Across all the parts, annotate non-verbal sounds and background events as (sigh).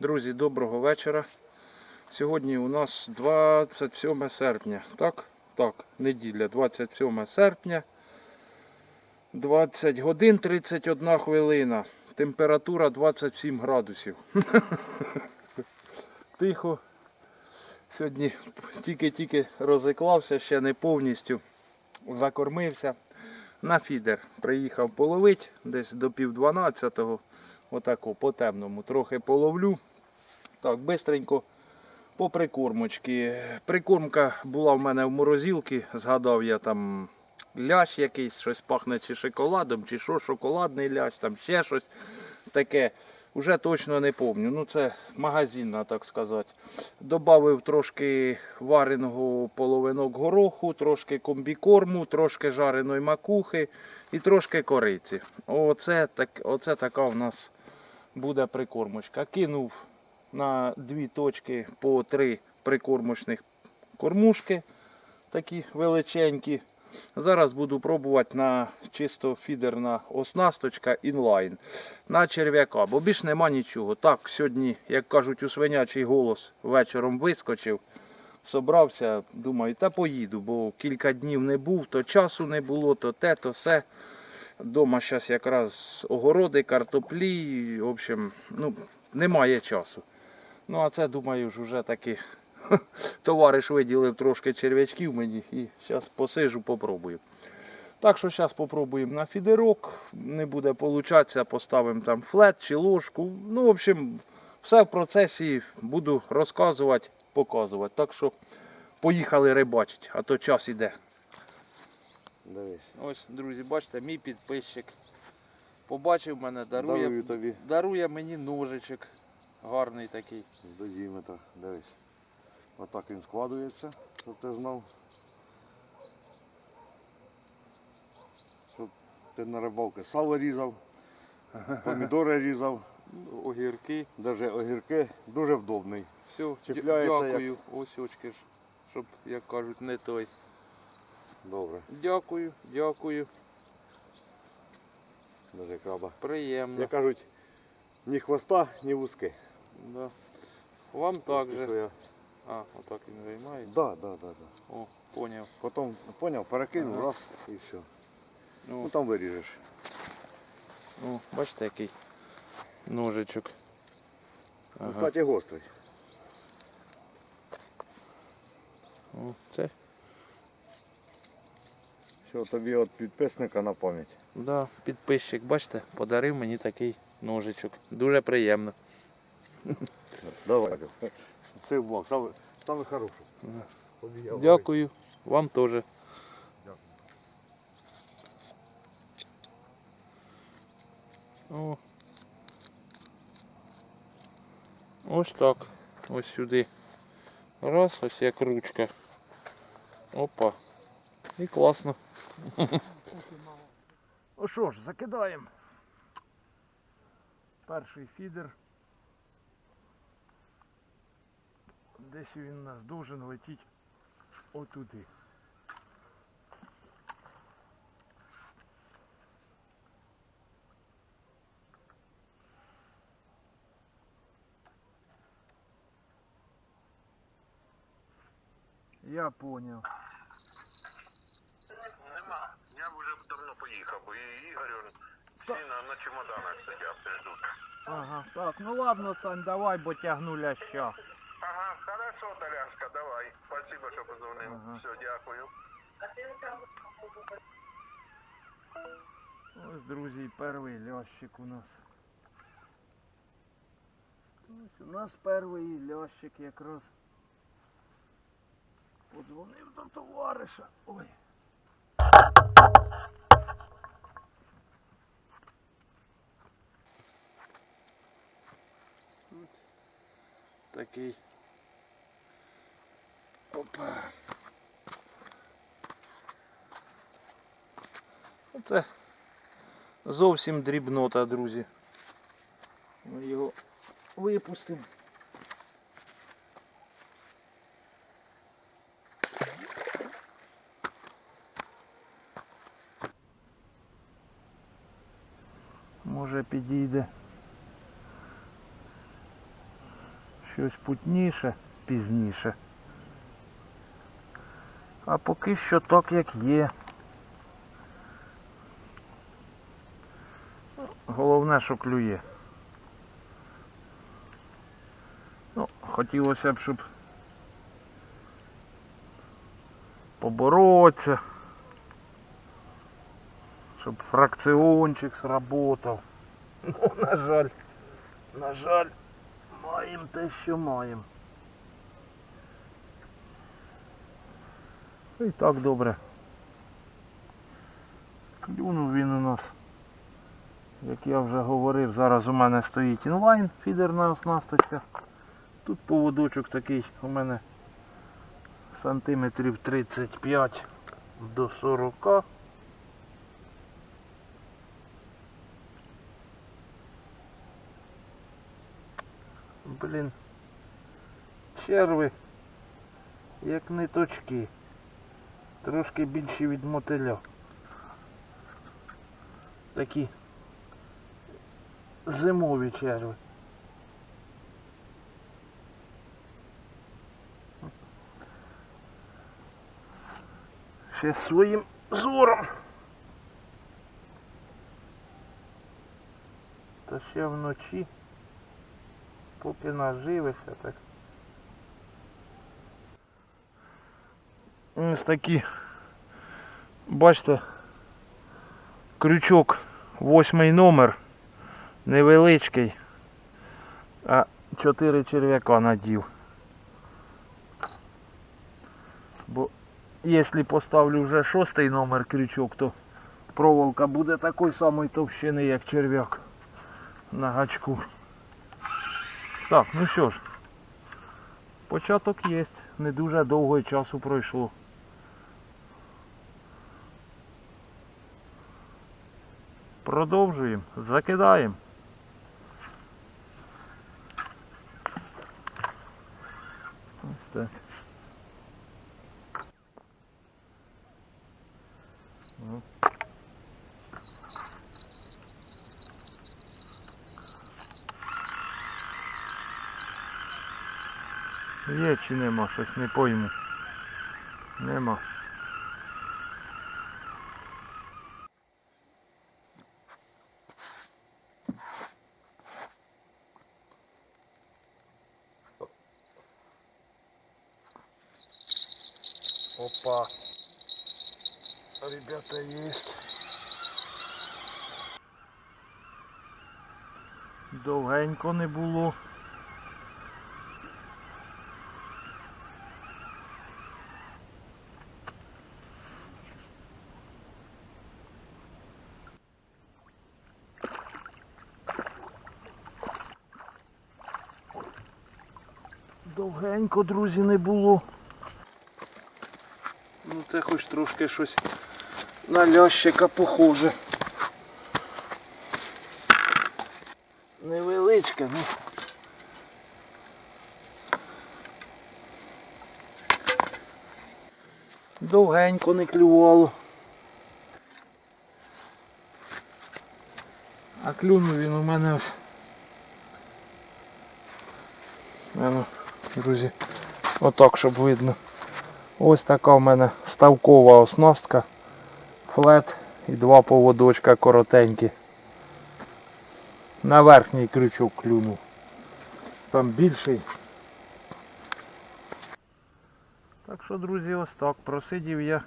Друзі, доброго вечора. Сьогодні у нас 27 серпня. Так? Так, неділя, 27 серпня. 20 годин 31 хвилина. Температура 27 градусів. (laughs) Тихо. Сьогодні тільки-тільки розіклався, ще не повністю закормився. На фідер приїхав половить десь до пів дванадцятого. Отако по темному. Трохи половлю. Так, бистренько по прикормочки. Прикормка була в мене в морозилці. Згадав я там лящ якийсь, щось пахне чи шоколадом, чи що, шоколадний лящ, там ще щось таке. Уже точно не пам'ятаю. Ну це магазинна, так сказати. Добавив трошки вареного половинок гороху, трошки комбікорму, трошки жареної макухи і трошки кориці. Оце, так, оце така у нас буде прикормочка. Кинув на дві точки по три прикормочних кормушки, такі величенькі. Зараз буду пробувати на чисто фідерна оснасточка інлайн на черв'яка, бо більш нема нічого. Так, сьогодні, як кажуть, у свинячий голос вечором вискочив, собрався, думаю, та поїду, бо кілька днів не був, то часу не було, то те, то все. Дома зараз якраз огороди, картоплі, в общем, ну, немає часу. Ну, а це, думаю, ж вже таки (laughs) товариш виділив трошки черв'ячків мені і зараз посижу, попробую. Так що зараз попробуємо на фідерок. Не буде получатися, поставимо там флет чи ложку. Ну, в общем, все в процесі буду розказувати, показувати. Так що поїхали рибачити, а то час іде. Дивись. Ось, друзі, бачите, мій підписчик побачив мене, дарує, Дарую тобі дарує мені ножичок. Гарний такий. до діметра. Дивись. Отак він складується, щоб ти знав. Щоб ти на рибалки сало різав, (laughs) помідори різав, Огірки. навіть огірки. Дуже вдобний. Все, Чіпляється, дякую. Ось очки щоб, як кажуть, не той. Добре. Дякую, дякую. Даже краба. Приємно. Як кажуть, ні хвоста, ні вузки. Да. Вам так же. я- А, отак він займає. Да, да, да, да. О, поняв. Потім, поняв, перекинув, Ага. раз і все. Ну Ну, там виріжеш. ну, бачите, який ножичок. Ну, Ага. Кстати, гострий. О, це, Що тобі від підписника на пам'ять. да, підписчик, бачите, подарив мені такий ножичок. Дуже приємно. Давай. Це блок, саме, саме хороше. Дякую. Вам теж. О. Ось так. Ось сюди. Раз, ось як ручка. Опа. І класно. Ну що ж, закидаємо. Перший фідер. Десь він у нас должен летіти отуди. Я понял. Нема. Я бо і Ігор, он, всі на, на чемоданах сидять, ждуть. Ага, так, ну ладно, Сань, давай, бо тягну ляща. Ага, хорошо, Толяшка, давай. Спасибо, що позвонив. Ага. Все, дякую. Ось, друзі, перший лящик у нас. Ось у нас перший лящик якраз. Подзвонив до товариша. Ой. Такий. Опа. Оце зовсім дрібнота, друзі. Ми його випустимо. Може підійде. Щось путніше, пізніше. А поки що так як є. Головне, що клює. Ну, хотілося б, щоб поборотися. Щоб фракціончик сработав. (laughs) Ну, на жаль, на жаль, маємо те, що маємо. І так добре. Клюнув він у нас. Як я вже говорив, зараз у мене стоїть інлайн фідерна оснасточка. Тут поводочок такий у мене сантиметрів 35 до 40. Блін. Черви, як ниточки. Трошки більші від мотиля. Такі зимові черви. Ще своїм зором. Та ще вночі, поки наживися, так. Ось такі, бачите, крючок восьмий номер, невеличкий, а чотири черв'яка надів. Бо якщо поставлю вже шостий номер крючок, то проволока буде такої самої товщини, як черв'як на гачку. Так, ну що ж, початок є, не дуже довго часу пройшло. Продовжуємо, закидаємо. Ось так. Ну. Є чи нема, щось не пойму. Нема. Опа. Ребята есть. Довгенько не було. Довгенько, друзі, не було. Ну це хоч трошки щось на лящика похоже. Невеличке, ну. Довгенько не клювало. А клюнув він у мене ось. Ну, друзі, отак, щоб видно. Ось така в мене ставкова оснастка, флет і два поводочка коротенькі. На верхній крючок клюнув. Там більший. Так що, друзі, ось так. Просидів я.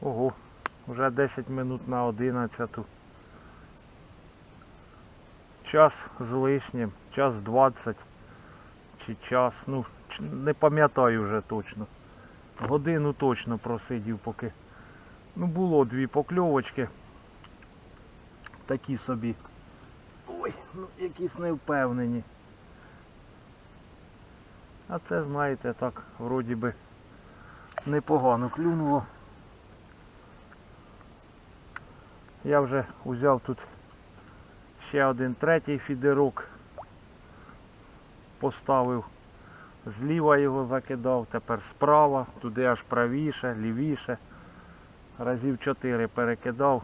Ого, вже 10 минут на 11. Час з лишнім, час 20 чи час, ну, не пам'ятаю вже точно. Годину точно просидів поки. Ну було дві покльовочки. Такі собі. Ой, ну якісь невпевнені. А це, знаєте, так, вроді би непогано клюнуло. Я вже узяв тут ще один третій фідерок. Поставив. Зліва його закидав, тепер справа, туди аж правіше, лівіше. Разів 4 перекидав.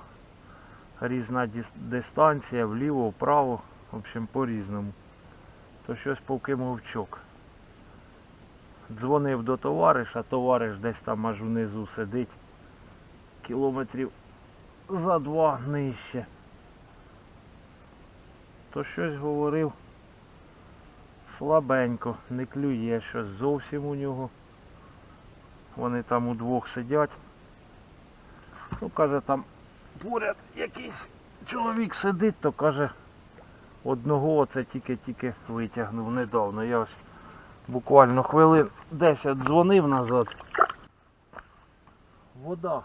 Різна дистанція, вліво, вправо. В общем, по-різному. то щось поки мовчок. Дзвонив до товариша, товариш десь там аж внизу сидить. Кілометрів за два нижче. То щось говорив слабенько, не клює щось зовсім у нього. Вони там удвох сидять. Ну, каже, там поряд якийсь чоловік сидить, то каже, одного оце тільки-тільки витягнув недавно. Я ось буквально хвилин 10 дзвонив назад. Вода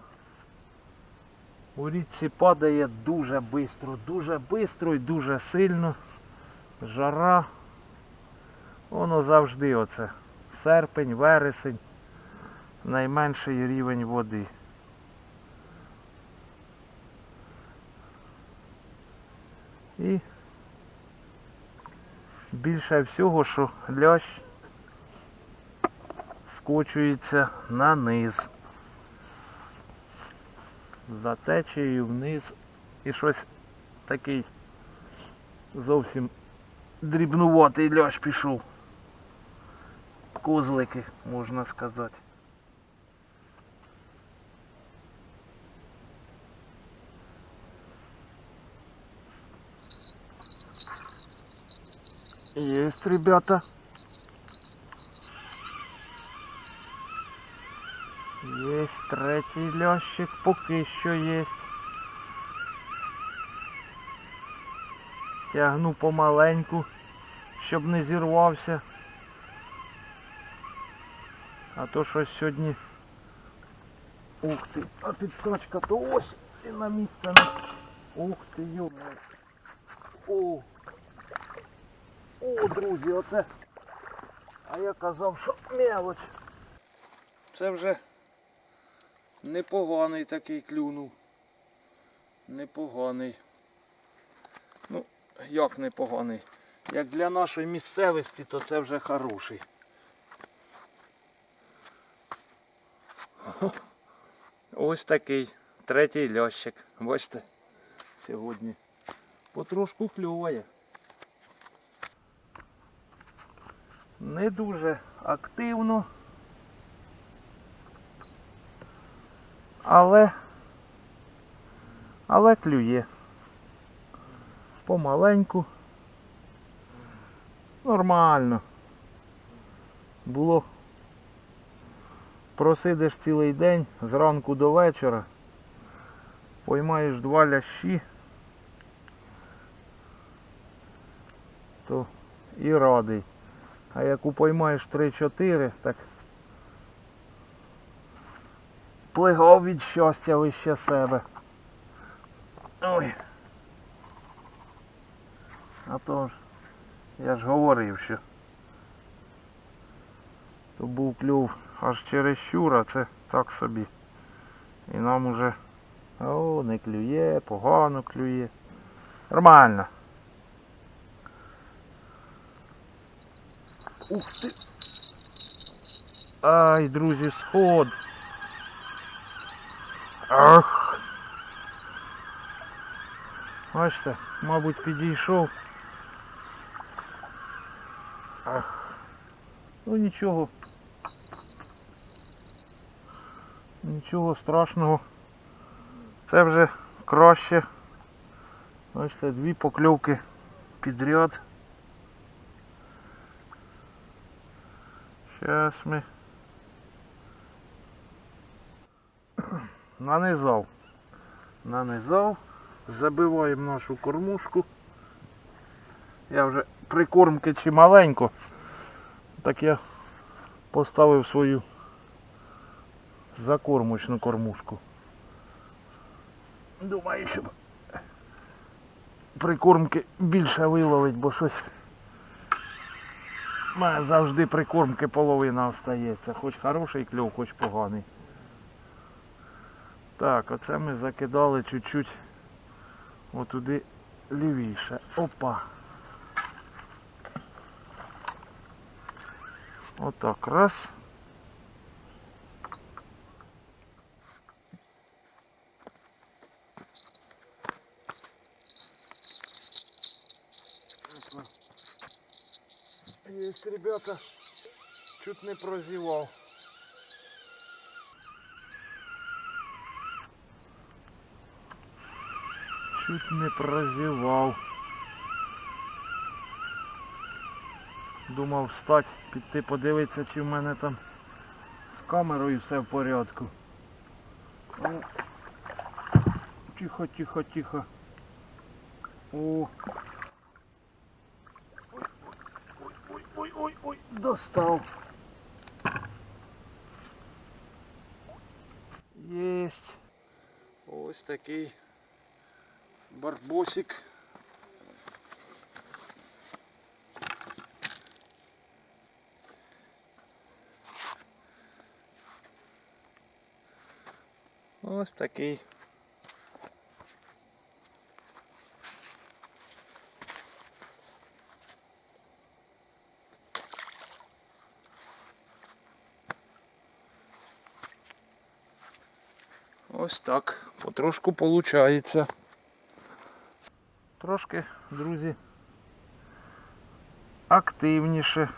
у річці падає дуже швидко, дуже швидко і дуже сильно. Жара. Воно завжди оце. Серпень, вересень. Найменший рівень води. І більше всього, що лящ скочується на низ. За течією вниз. І щось такий зовсім дрібнуватий лящ пішов. Козлики, можна сказати. Есть, ребята. Есть третій лящик, поки що є. Тягну помаленьку, щоб не зірвався. А то щось сьогодні. Ух ти, а підскочка то ось і на місце. Ух ти, йо. О. О, друзі, оце. А я казав, що мелоч. Це вже непоганий такий клюнув. Непоганий. Ну, як непоганий. Як для нашої місцевості, то це вже хороший. Ось такий третій лящик. Бачите, сьогодні потрошку клюває. Не дуже активно. Але але клює. Помаленьку. Нормально. Було просидиш цілий день зранку до вечора. Поймаєш два лящі, то і радий. А як упоймаєш 3-4, так плигав від щастя вище себе. Ой. А то ж, я ж говорив, що то був клюв аж через щура, це так собі. І нам уже о, не клює, погано клює. Нормально. Ух ти. Ай, друзі, сход. Ах. Бачите, мабуть, підійшов. Ах. Ну нічого. Нічого страшного. Це вже краще. Бачите, дві покльовки підряд. Зараз ми (clears throat) нанизав. Нанизав. Забиваємо нашу кормушку. Я вже прикормки чималенько. Так я поставив свою закормочну кормушку. Думаю, щоб прикормки більше виловить, бо щось у мене завжди прикормки половина остається. Хоч хороший кльов, хоч поганий. Так, оце ми закидали чуть-чуть отуди лівіше. Опа. Отак, раз. Опа. Есть, ребята. Чуть не прозевал. Чуть не прозевал. Думав встать, піти подивитися, чи в мене там з камерою все в порядку. Ну, Тихо, тихо, тихо. О. Ой, ой, ой, ой, ой, ой, достав. Єсть. Ось такий барбосик. Ось такий. Ось так. Потрошку виходить. Трошки, друзі, активніше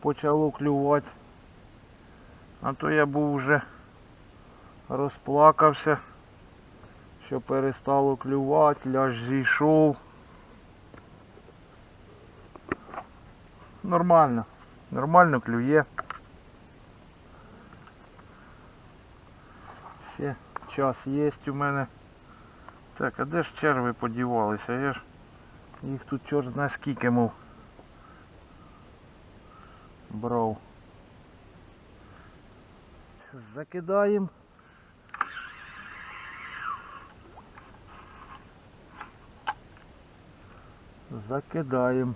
почало клювати. А то я був вже розплакався, що перестало клювати, ляж зійшов. Нормально, нормально клює. Ще час є у мене. Так, а де ж черви подівалися? Я ж їх тут чорт зна скільки мов брав. Закидаємо. Закидаємо.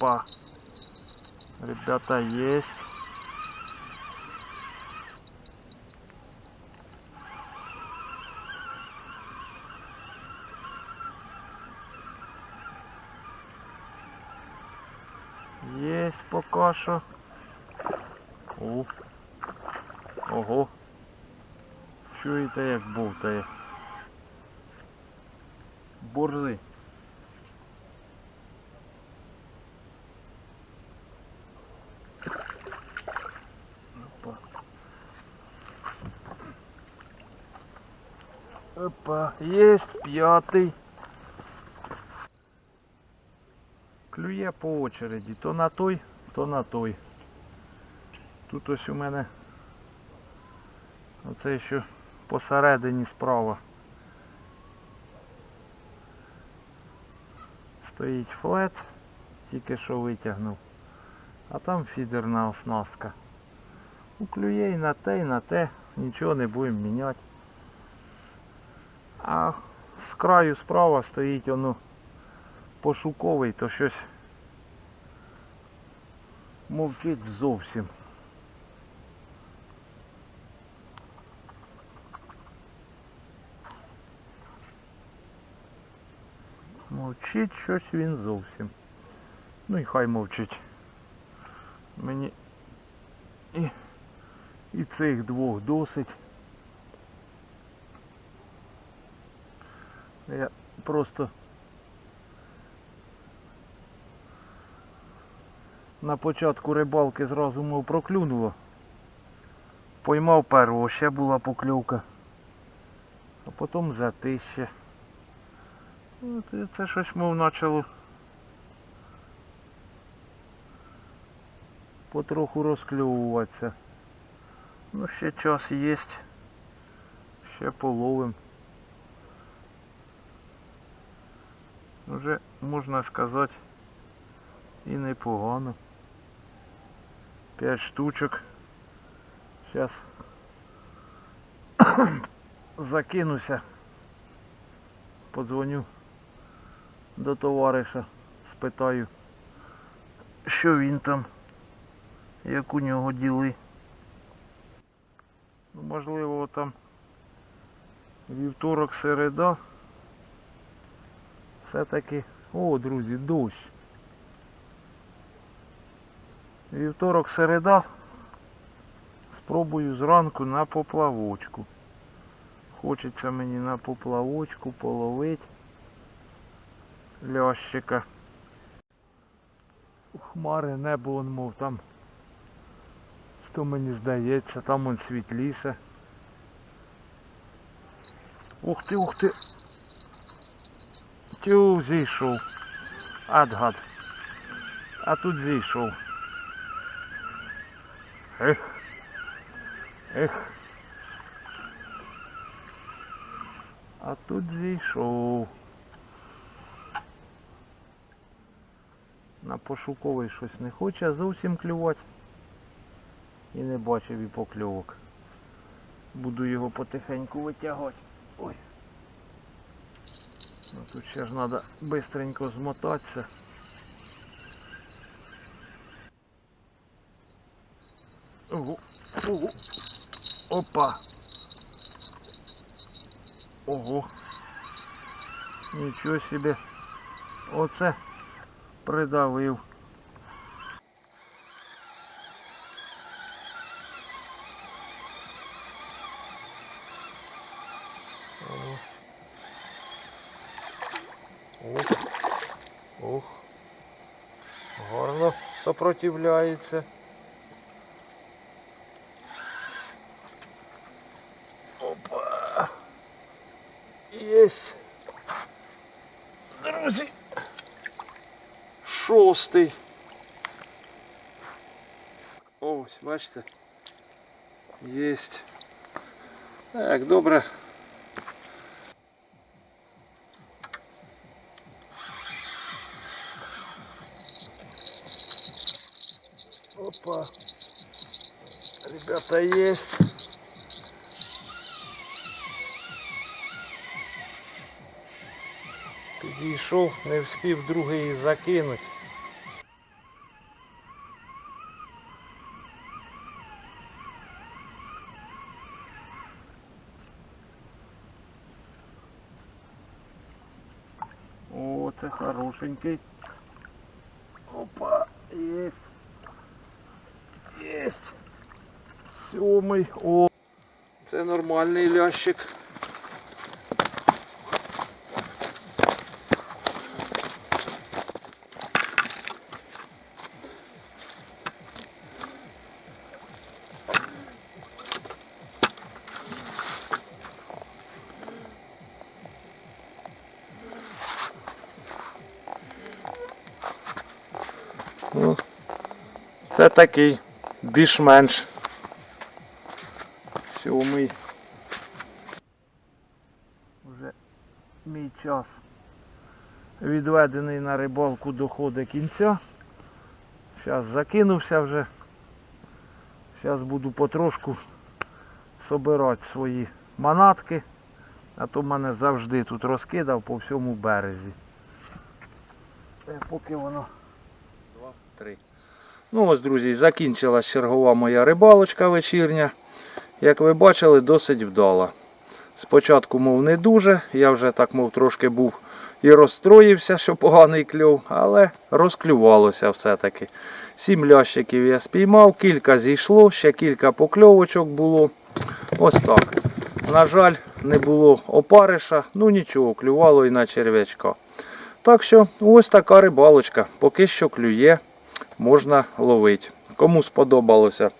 Опа. Ребята, есть. Есть пока що. О. Ого. Чуєте як бовтає. Борзи. Опа, есть п'ятий. Клює по очереді. То на той, то на той. Тут ось у мене оце що посередині справа. Стоїть флет, тільки що витягнув. А там фідерна оснастка. Ну, клює і на те, і на те, нічого не будемо міняти. А з краю справа стоїть воно пошуковий, то щось мовчить зовсім. Мовчить щось він зовсім. Ну і хай мовчить. Мені і, і цих двох досить. Я просто на початку рибалки зразу мов проклюнуло. Поймав первого, ще була покльовка. А потім затище. І це щось мов почало потроху розкльовуватися. Ну ще час є. Ще половим. Вже можна сказати і непогано. П'ять штучок. Зараз (coughs) закинуся. Подзвоню до товариша, спитаю, що він там, як у нього діли. Можливо, там вівторок, середа. Все-таки... О, друзі, дощ. Вівторок, середа. Спробую зранку на поплавочку. Хочеться мені на поплавочку половити лящика. Хмари небо, он, мов там. Що мені здається, там он світліше. Ух ти, ух ти. Тю, зійшов. Ад гад. А тут зійшов. Ех. Ех. А тут зійшов. На пошуковий щось не хоче зовсім клювати. І не бачив і покльовок. Буду його потихеньку витягати. Ой. Ну тут ще ж треба швидко змотатися. Ого, ого. Опа. Ого. Нічого собі. Оце придавив. сопротивляється. Опа. Єсть. Друзі. Шостий. Ось, бачите. Єсть. Так, добре. Ребята, есть. Підійшов, не встиг другий закинуть. О, це хорошенький. Опа, есть. Есть. Сьомий. О. Це нормальний лящик. Ну, це такий більш-менш сьомий. Вже мій час відведений на рибалку доходить кінця. Зараз закинувся вже. Зараз буду потрошку собирати свої манатки. А то мене завжди тут розкидав по всьому березі. Е, Поки воно Два, три. Ну ось, друзі, закінчилась чергова моя рибалочка вечірня. Як ви бачили, досить вдала. Спочатку, мов, не дуже, я вже так, мов, трошки був і розстроївся, що поганий кльов, але розклювалося все-таки. Сім лящиків я спіймав, кілька зійшло, ще кілька покльовочок було. Ось так. На жаль, не було опариша, ну нічого, клювало і на черв'ячка. Так що ось така рибалочка. Поки що клює, можна ловити. Кому сподобалося,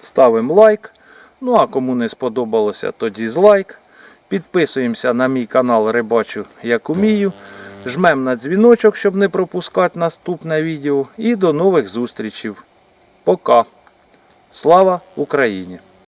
ставимо лайк. Ну а кому не сподобалося, то дізлайк. Підписуємося на мій канал Рибачу як умію. Жмемо на дзвіночок, щоб не пропускати наступне відео. І до нових зустрічей. Пока. Слава Україні!